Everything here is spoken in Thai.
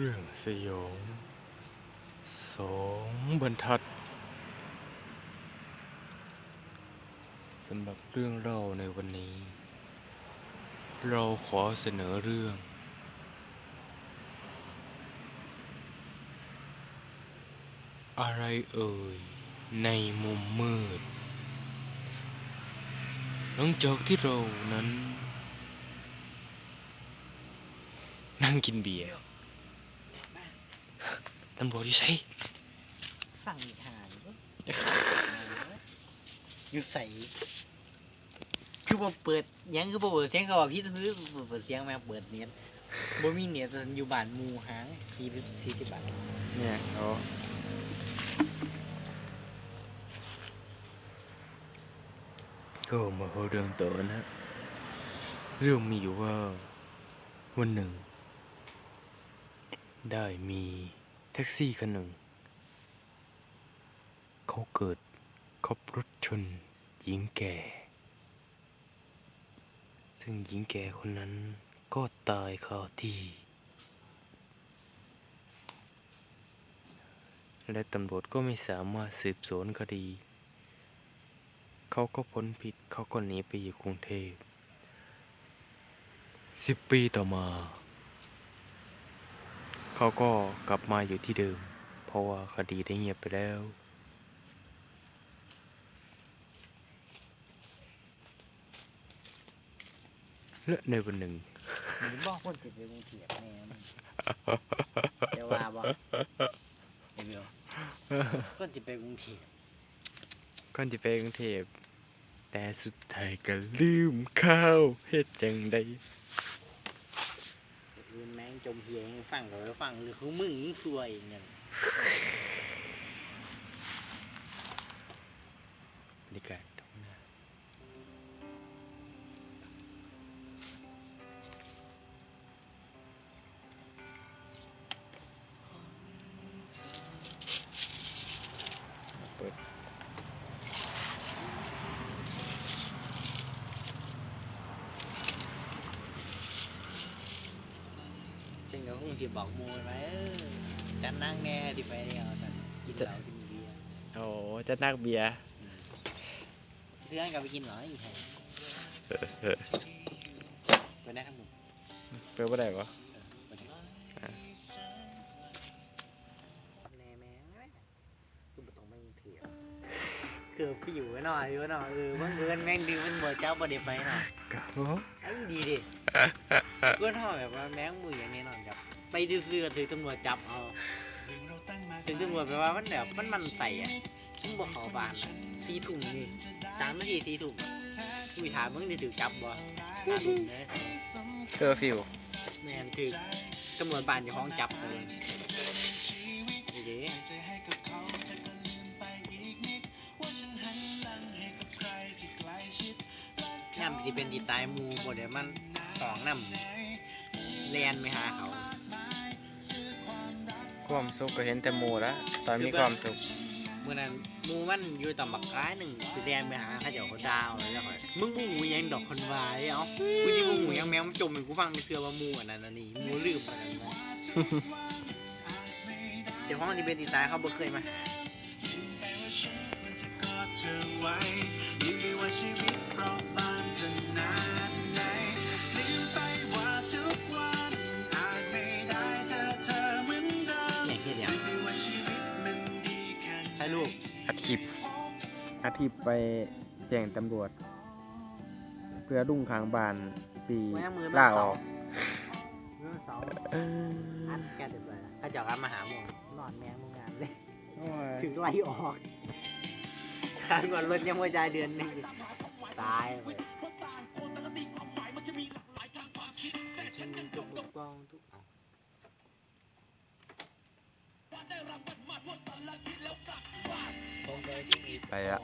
เรื่องสยองสองบรรทัดสำหรับเรื่องเล่าในวันนี้ เราขอเสนอเรื่อง อะไรเอ่ย ในมุมมืด หลังจากที่เรานั้น นั่งกินเบียร์ ตำรวจอยู่ใช่สั่งอีกหาอยู่อยู่ใส่คือบ่เปิดหยังคือบ่เปิดเสียงเขาว่าพี่ซื้อบ่เปิดเสียงแม่เปิดเนียนบ่มีเนียนแต่อยู่บ้านหมู่หางสี่สี่สิบบาทเนี่ยเขาก็มาเข้าเรื่องต่อนะเรื่องมีอยู่ว่าวันหนึ่ง ได้มีแท็กซี่คันหนึ่ง เขาเกิดขับรถชนหญิงแก่ ซึ่งหญิงแก่คนนั้นก็ตายคาที่ และตำรวจก็ไม่สามารถสืบสวนคดี เขาก็พ้นผิดเขาก็หนีไปอยู่กรุงเทพสิบปีต่อมา เขาก็กลับมาอยู่ที่เดิม เพราะว่าคดีได้เงียบไปแล้ว และในวันหนึ่งหรือบ่คนสิไปกรุงเทพแม่มันเดี๋ยวว่าบ่ไอ้เบลคนสิไปกรุงเทพก่อนจะไปกรุงเทพแต่สุดท้ายก็ลืมข้าวเฮ็ดจังใดอื่นแม่งจมเฮียงฟังก็ไปฟังหรือคือมึงมึงซวยเงี้ยนี่แกตรงหน้ ก็คงสิบอกหมู่ไว้เออจันนั่งแน่ที่ไปเนี่ยนั่นกินเหล้ากินเบียร์โอ้จะนักเบียร์เพื่อนก็ไปกินเหล้าอีกแห่งไปได้ทั้งหมดเปิดว่าได้ปะ คือพี่อยู่ไว้หน่อยอยู่ไว้หน่อยเออบังเอิญแม่งดื้อมันบ่เจ้าบ่ได้ไปหน่อยก็ไอ้ดีดิเพื่อนห่อแบบว่าแม่งมืออย่างนี้นอนจับไปดื้อๆถือตำรวจจับเอาถึงตำรวจแปลว่ามันแบบมันมันใส่อะมึงบอกเขาบานอะสี่ถุงนี่สามนาทีสี่ถุงกูถามมึงจะถือจับบ่กูถุงเลยเคอร์ฟิวแม่นถือตำรวจบานจะคล้องจับเลย เป็นดีตายหมูบ่เดี๋ยวมันของนำเรียนไปหาเขา ความสุขก็เห็นแต่หมูละตอนมีความสุขเมื่อนั้นหมูมันอยู่ต่ำบักก้ายหนึ่งสิแดนไปหาเขาเจ้าเขาดาวแล้วค่อยมึงบูหูยังดอกคนวายเอ้ากูที่บูหูยังแมวมันจมให้กูฟังไม่เชื่อว่าหมูอันนั้นอันนี้หมูลืมอันนั้นนะเดี๋ยวห้องนี้เป็นตีตายเขาบ่เคยมาหา ลูกอัดคลิปอัดคลิปไปแจ้งตำรวจ เพื่อลุงข้างบ้านสีแม่มือล่าออกมือเสาเอออัดแกเดือดเลยถ้าเจะรับมาหาหมงนอนแมงมึงงานเลยโอ้ยถึงไล่ออกทางก่อนรถยังไม่จ่ายเดือนหนึงตายเลยจบปกป้องทุกเอ ไปละ